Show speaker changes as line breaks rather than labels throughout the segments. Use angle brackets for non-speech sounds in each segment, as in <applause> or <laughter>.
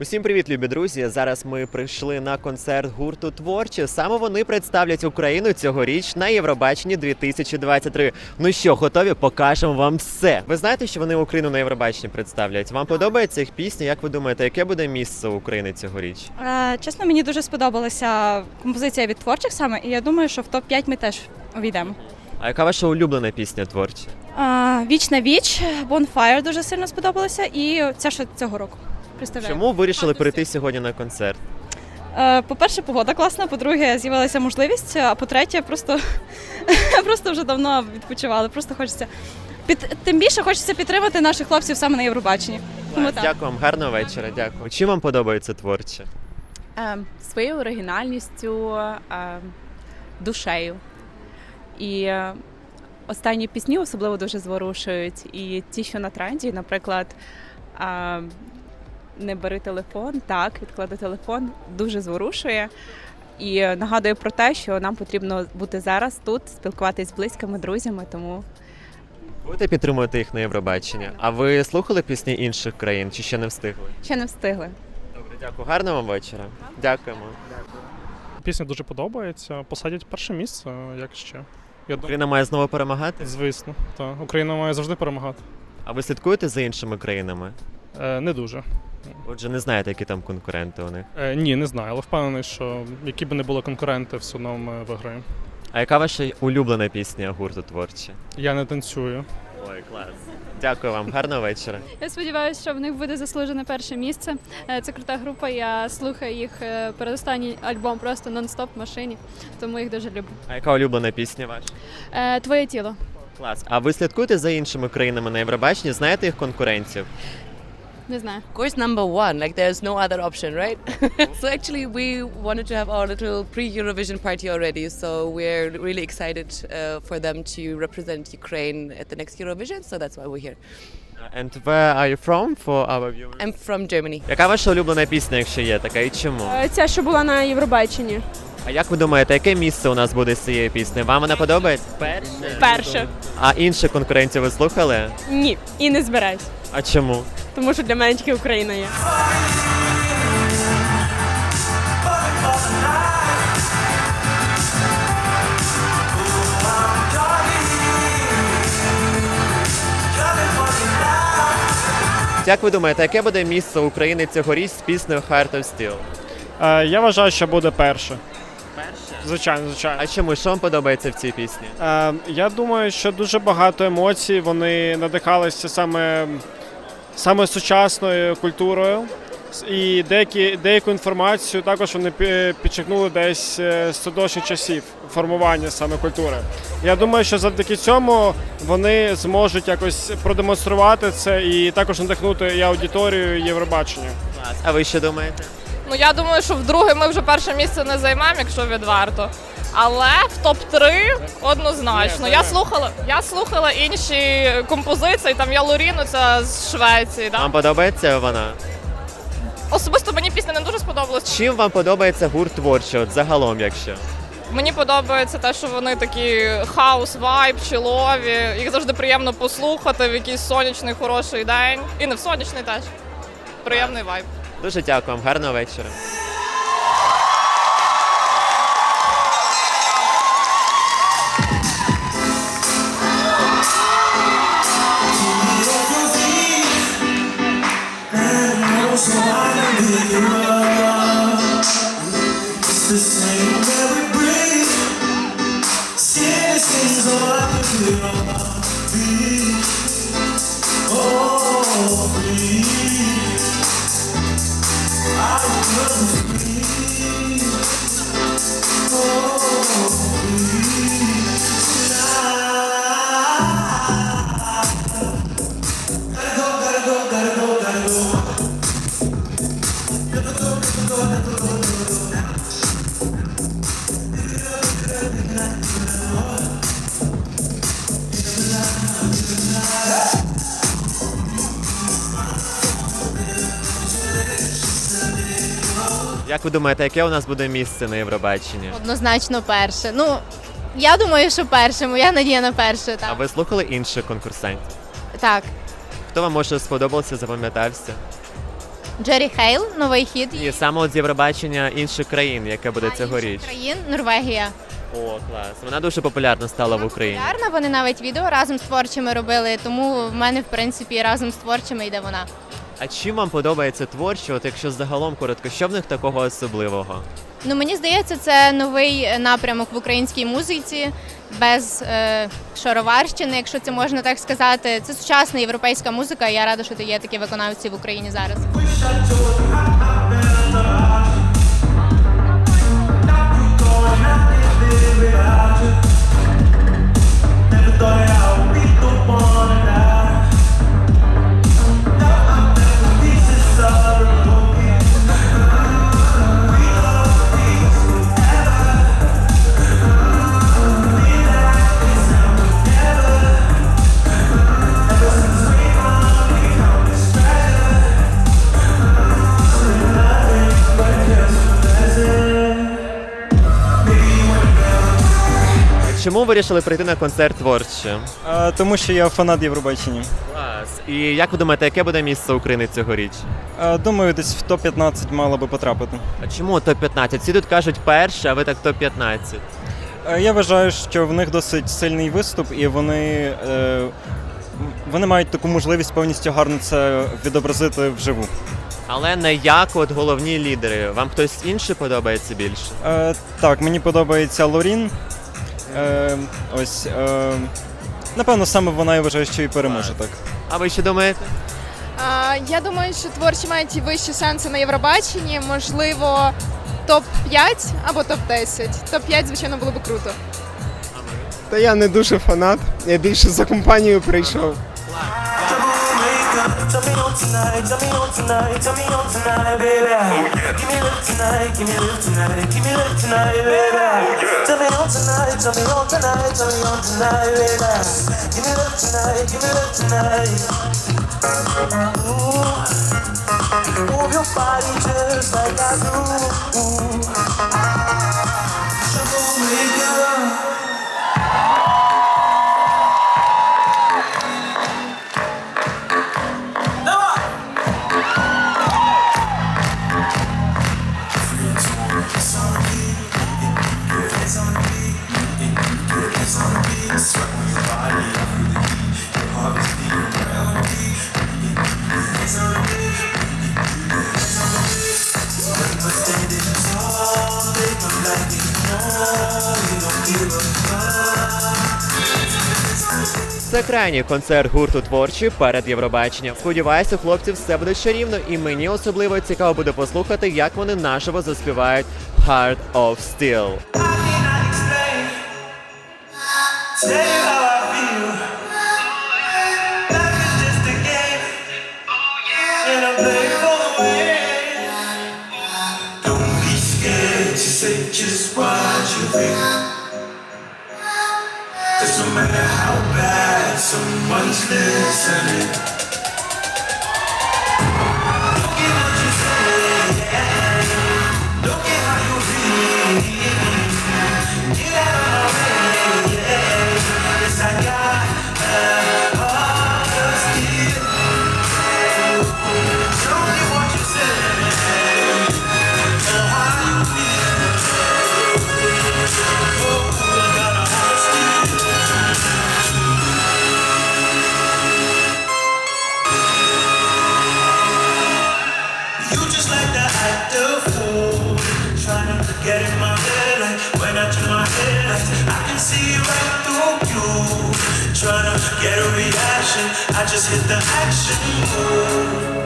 Усім привіт, любі друзі! Зараз ми прийшли на концерт гурту Творче. Саме вони представлять Україну цьогоріч на Євробаченні 2023. Ну що, готові? Покажемо вам все. Ви знаєте, що вони Україну на Євробаченні представлять? Вам подобається їх пісня? Як ви думаєте, яке буде місце України цьогоріч?
Е, Чесно, мені дуже сподобалася композиція від творчих саме, і я думаю, що в топ-5 ми теж увійдемо.
А яка ваша улюблена пісня творча?
Е, Віч на віч, Bonfire дуже сильно сподобалася, і ця ще цього року. Представляю.
Чому вирішили прийти сьогодні на концерт?
Е, По-перше, погода класна, по-друге, з'явилася можливість, а по-третє, просто, <laughs> просто вже давно відпочивали. Просто хочеться під тим більше хочеться підтримати наших хлопців саме на Євробаченні. Тому так.
Дякую вам, гарного вечора. Дякую. Чим вам подобається творче?
Е, своєю оригінальністю, е, душею. І е, останні пісні особливо дуже зворушують. І ті, що на тренді, наприклад, е, не бери телефон, так, відклади телефон, дуже зворушує. І нагадує про те, що нам потрібно бути зараз тут, спілкуватися з близькими друзями, тому
Будете підтримувати їх на Євробаченні? А ви слухали пісні інших країн чи ще не встигли?
ще не встигли.
Добре, дякую. Гарного вам вечора. Дякуємо.
Пісня дуже подобається. Посадять перше місце, як ще. Я думаю,
Україна має знову перемагати.
звісно, так. Україна має завжди перемагати.
А ви слідкуєте за іншими країнами?
Е, не дуже.
Отже, не знаєте, які там конкуренти у них.
Е, ні, не знаю, але впевнений, що які б не були конкуренти, все одно ми виграємо.
А яка ваша улюблена пісня гурту творчі?
Я не танцюю.
Ой, клас. Дякую вам, гарного вечора.
Я сподіваюся, що в них буде заслужене перше місце. Е, Це крута група. Я слухаю їх е, передостанній альбом просто нон-стоп в машині, тому їх дуже люблю.
А яка улюблена пісня ваша?
Е, Твоє тіло.
Клас. А ви слідкуєте за іншими країнами на Євробаченні? Знаєте їх конкурентів?
Не знаю.
Of course, number one. Like, there's no other option, right? so, actually, we wanted to have our little pre Eurovision party already. So, we're really excited uh, for them to represent Ukraine at the next Eurovision. So, that's why we're here.
And where are you from for our viewers?
I'm from Germany.
Яка ваша улюблена пісня, якщо є така, і чому?
Е, Ця, що була на Євробаченні.
А як ви думаєте, яке місце у нас буде з цією піснею? Вам вона подобається? Перше.
Перше.
А інших конкурентів ви слухали?
Ні, і не збираюсь.
А чому?
Тому що для мене тільки Україна є.
Як ви думаєте, яке буде місце України цьогоріч з піснею Heart of Steel?
Е, я вважаю, що буде перше. Перше? Звичайно, звичайно.
А чому що вам подобається в цій пісні?
Е, я думаю, що дуже багато емоцій. Вони надихалися саме, саме сучасною культурою. І деякі, деяку інформацію також вони пі- підчеркнули десь е, з тодошніх часів формування саме культури. Я думаю, що завдяки цьому вони зможуть якось продемонструвати це і також надихнути і аудиторію і Євробачення.
А ви що думаєте?
Ну я думаю, що вдруге ми вже перше місце не займемо, якщо відверто. Але в топ 3 однозначно. Я слухала, я слухала інші композиції. Там я Лоріну, це з Швеції. Да?
Вам подобається вона?
Особисто мені пісня не дуже сподобалась.
Чим вам подобається гурт творчий? От загалом, якщо?
Мені подобається те, що вони такі хаус, вайб, чилові. Їх завжди приємно послухати в якийсь сонячний хороший день. І не в сонячний теж. Приємний вайб.
Дуже дякую вам, гарного вечора.
Free.
Як ви думаєте, яке у нас буде місце на Євробаченні?
Однозначно перше. Ну, я думаю, що перше, моя надія на перше.
А
Так.
ви слухали інших конкурсантів?
так.
Хто вам може сподобався, запам'ятався?
Джері Хейл, новий хіт.
І саме от з Євробачення інших країн, яке буде
А,
цьогоріч.
інших країн, Норвегія.
О, клас. Вона дуже популярна стала в Україні.
Популярна, вони навіть відео разом з творчими робили, тому в мене, в принципі, разом з творчими йде вона.
А чим вам подобається творчо, от якщо загалом коротко, що в них такого особливого?
Ну мені здається, це новий е, напрямок в українській музиці без е, шароварщини, якщо це можна так сказати. Це сучасна європейська музика. і Я рада, що є такі виконавці в Україні зараз.
Вирішили прийти на концерт творче?
А, тому що я фанат Євробачення.
Клас. І як ви думаєте, яке буде місце України цьогоріч?
А, думаю, десь в топ-15 мало би потрапити.
А чому топ-15? Всі тут кажуть перше, а ви так топ-15.
Я вважаю, що в них досить сильний виступ, і вони, е, вони мають таку можливість повністю гарно це відобразити вживу.
Але не як от головні лідери. Вам хтось інший подобається більше?
Е, так, мені подобається Лорін. Е, ось. Е, напевно, саме вона я вважаю, що і переможе так.
А ви що думаєте?
А, я думаю, що творчі мають вищі шанси на Євробаченні. Можливо, топ-5 або топ-10. Топ-5, звичайно, було б круто.
Та я не дуже фанат, я більше за компанію прийшов.
Tell me on tonight, tell me on tonight, tell me on tonight, baby. Give me love tonight, give me love tonight, give me love tonight, baby. Tell me on tonight, tell me on tonight, tell me on tonight, baby. Give me love tonight, give me love tonight. Ooh, move your body just like I do. Ooh. Troublemaker.
Це крайній концерт гурту творчі перед Євробаченням. Сподіваюся, хлопців все буде чарівно, і мені особливо цікаво буде послухати, як вони наживо заспівають Heart of Steel.
Matter how bad someone's listening. get in my head. Like when I turn my head, left, I can see right through you. Trying to get a reaction, I just hit the action move.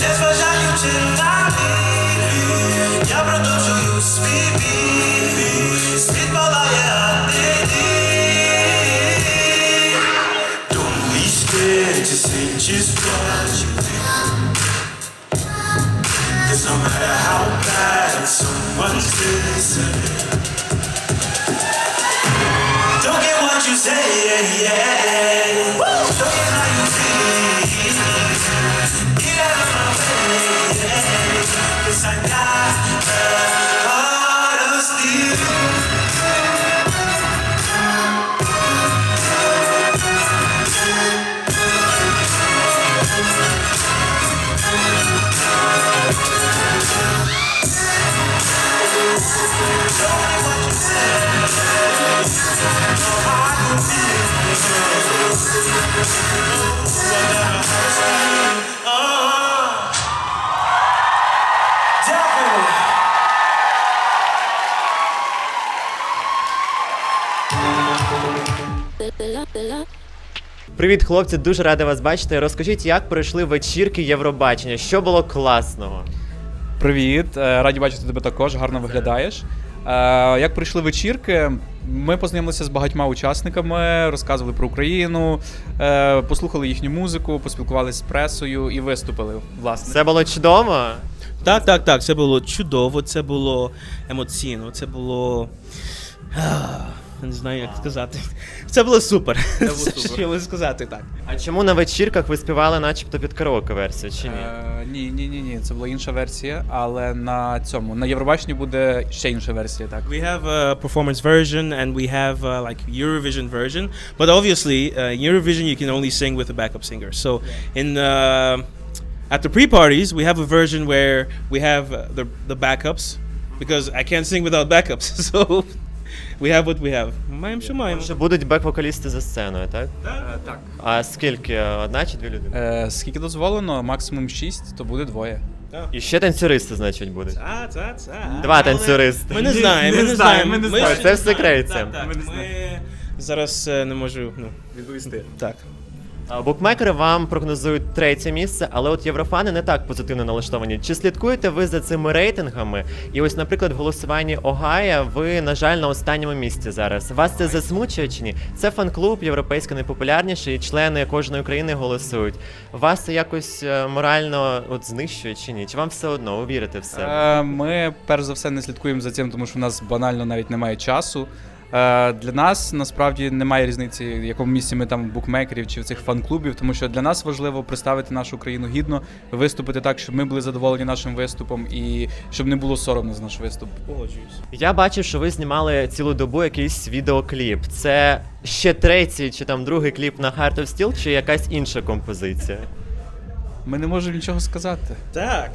Не зважаючи на біль, я продовжую свій біль. Світ палає, а не ти. Don't be scared to say just what you think. Cause no matter how bad someone's listening, don't get what you say, yeah, yeah.
Привіт, хлопці, дуже радий вас бачити. Розкажіть, як пройшли вечірки Євробачення? Що було класного?
Привіт, е, раді бачити тебе також, гарно виглядаєш. Е, Як прийшли вечірки, ми познайомилися з багатьма учасниками, розказували про Україну, е, послухали їхню музику, поспілкувалися з пресою і виступили. Власне,
Це було чудово.
Так, так, так. Це було чудово, це було емоційно, це було. А, Не знаю, як сказати. Це було супер. Це
було супер.
що ви сказати так.
А чому на вечірках ви співали, начебто, під караоке версію, чи ні?
Е, ні, ні, ні, ні, це була інша версія, але на цьому на Євробаченні буде ще інша версія. Так
We have a performance version and we have uh, like Eurovision version, but obviously uh, Eurovision you can only sing with a backup singer. So in uh, at the pre-parties we have a version where we have uh, the the backups because I can't sing without backups. So we have what we have. Маємо, що маємо.
Що будуть бек-вокалісти за сценою, так?
так.
А скільки? Одна чи дві людини?
Е, скільки дозволено, максимум 6, то буде двоє.
І ще танцюристи, значить, будуть.
Та, та, та.
Два
Але
танцюристи.
Ми не знаємо, ми не
знаємо, ми не знаємо.
Це.
Так,
Ми
так. Ми зараз е, не можу ну,
Відповісти.
так.
А Букмекери вам прогнозують третє місце, але от єврофани не так позитивно налаштовані. Чи слідкуєте ви за цими рейтингами? І ось, наприклад, в голосуванні Огайя ви, на жаль, на останньому місці зараз. Вас це засмучує чи ні? Це фан-клуб європейський найпопулярніший, і члени кожної країни голосують. Вас це якось е, морально от знищує чи ні? Чи вам все одно ви вірите в себе?
Е, Ми перш за все не слідкуємо за цим, тому що в нас банально навіть немає часу. Е, Для нас насправді немає різниці, в якому місці ми там букмекерів чи в цих фан-клубів, тому що для нас важливо представити нашу країну гідно, виступити так, щоб ми були задоволені нашим виступом і щоб не було соромно за наш виступ.
Погоджуюсь.
Я бачив, що ви знімали цілу добу якийсь відеокліп. Це ще третій чи там другий кліп на Heart of Steel, чи якась інша композиція?
Ми не можемо нічого сказати.
Так.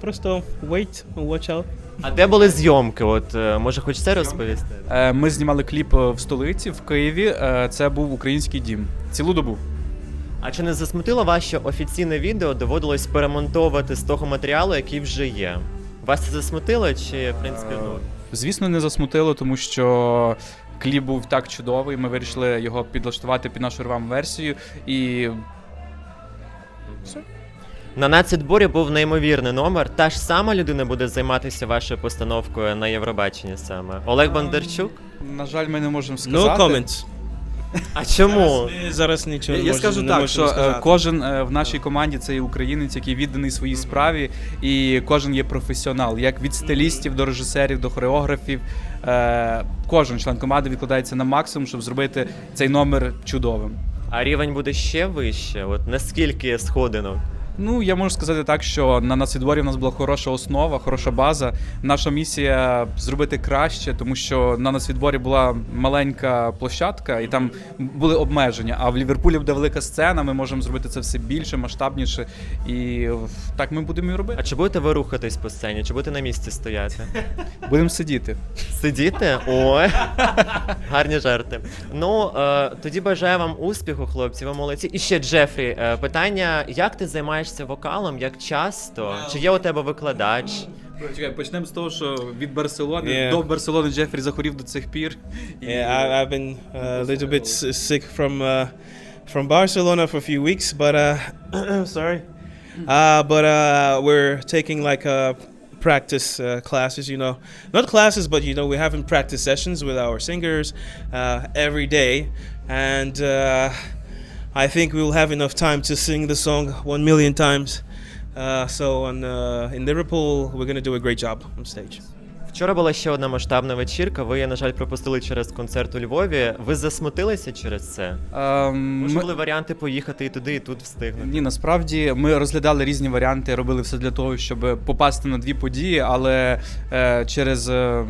Просто wait, watch out.
А де були зйомки? От е, може, хоч це розповісти?
Е, Ми знімали кліп е, в столиці, в Києві. Е, Це був український дім. Цілу добу.
А чи не засмутило вас, що офіційне відео доводилось перемонтовувати з того матеріалу, який вже є? Вас це засмутило, чи в принципі ну?
Звісно, не засмутило, тому що кліп був так чудовий. Ми вирішили його підлаштувати під нашу рвам версію. І
На нацвідборі був неймовірний номер. Та ж сама людина буде займатися вашою постановкою на Євробаченні саме. Олег Бондарчук?
на жаль, ми не можемо сказати.
No comments.
А чому?
Ми зараз нічого
Я,
не
я скажу
не
так,
можемо
що е,
сказати.
кожен е, в нашій команді це є українець, який відданий своїй справі, і кожен є професіонал. Як від стилістів до режисерів, до хореографів. Е, Кожен член команди відкладається на максимум, щоб зробити цей номер чудовим.
А рівень буде ще вище? От наскільки сходинок?
Ну, я можу сказати так, що на нацвідборі в нас була хороша основа, хороша база. Наша місія зробити краще, тому що на нацвідборі була маленька площадка, і там були обмеження. А в Ліверпулі буде велика сцена. Ми можемо зробити це все більше, масштабніше. І так ми будемо і робити.
А чи будете ви рухатись по сцені? Чи будете на місці стояти? <laughs>
Будемо сидіти.
Сидіти? Ой, <laughs> гарні жарти. Ну е, тоді бажаю вам успіху, хлопці. Ви молодці. І ще Джефрі, е, питання: як ти займаєшся вокалом? Як часто? Чи є у тебе викладач?
Чекай, почнемо з того, що від Барселони
Yeah.
до Барселони Джефрі захворів до цих пір. І-
Yeah, I, I've been uh, a little bit s- sick from uh, from Barcelona for a few weeks, but uh, sorry. Uh, but uh, we're taking like uh, practice uh, classes, you know, not classes, but you know, we're having practice sessions with our singers uh, every day, and uh, I think we'll have enough time to sing the song one million times. Uh, so on, uh, in Liverpool, we're gonna do a great job on stage.
Вчора була ще одна масштабна вечірка. Ви, її, на жаль, пропустили через концерт у Львові. Ви засмутилися через це?
Ем,
Може,
ми-
були варіанти поїхати і туди, і тут встигнути?
Ні, насправді ми розглядали різні варіанти, робили все для того, щоб попасти на дві події, але е, через е,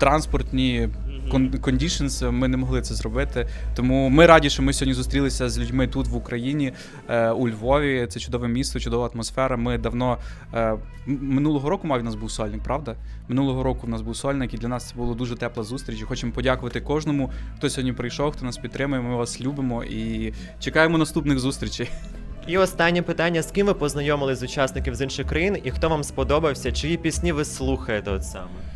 транспортні conditions ми не могли це зробити. Тому ми раді, що ми сьогодні зустрілися з людьми тут в Україні, е, у Львові. Це чудове місто, чудова атмосфера. Ми давно е, минулого року мав у нас був сольник, правда? Минулого року в нас був сольник, і для нас це було дуже тепла зустріч. Хочемо подякувати кожному, хто сьогодні прийшов, хто нас підтримує. Ми вас любимо і чекаємо наступних зустрічей.
І останнє питання: з ким ви познайомились з учасників з інших країн, і хто вам сподобався? Чиї пісні ви слухаєте от саме?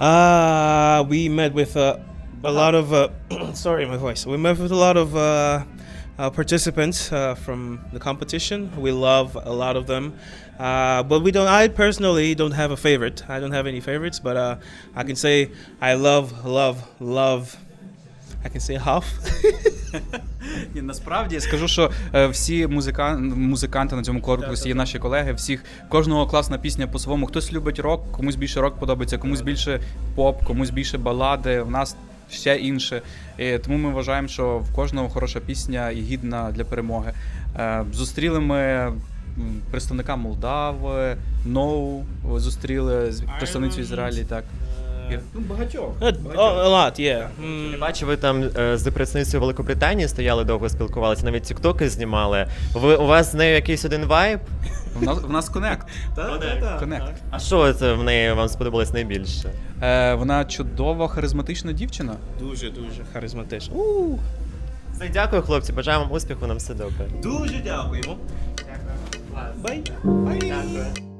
Uh, we met with uh, a lot of. Uh, <clears throat> sorry, my voice. We met with a lot of uh, uh, participants uh, from the competition. We love a lot of them, uh, but we don't. I personally don't have a favorite. I don't have any favorites, but uh, I can say I love, love, love. I can say half. <laughs>
Ні, насправді скажу, що е, всі музикан, музиканти на цьому конкурсі є наші колеги. Всіх кожного класна пісня по-своєму. Хтось любить рок, комусь більше рок подобається, комусь більше поп, комусь більше балади. В нас ще інше. І тому ми вважаємо, що в кожного хороша пісня і гідна для перемоги. Е, Зустріли ми. Представника Молдави, Ноу зустріли з представницю Ізраїлі. Так ну багатьох.
Oh, a lot, yeah. Mm.
Я бачу, ви там е, з представницею Великобританії стояли довго спілкувалися, навіть тіктоки знімали. Ви у вас з нею якийсь один вайб?
В нас в нас конект. <laughs> Конект.
А що це в неї вам сподобалось найбільше?
Е, вона чудова, харизматична дівчина.
Дуже, дуже харизматично.
Все, дякую, хлопці. Бажаю вам успіху, нам все добре.
Дуже дякуємо.
Бай. Дякую.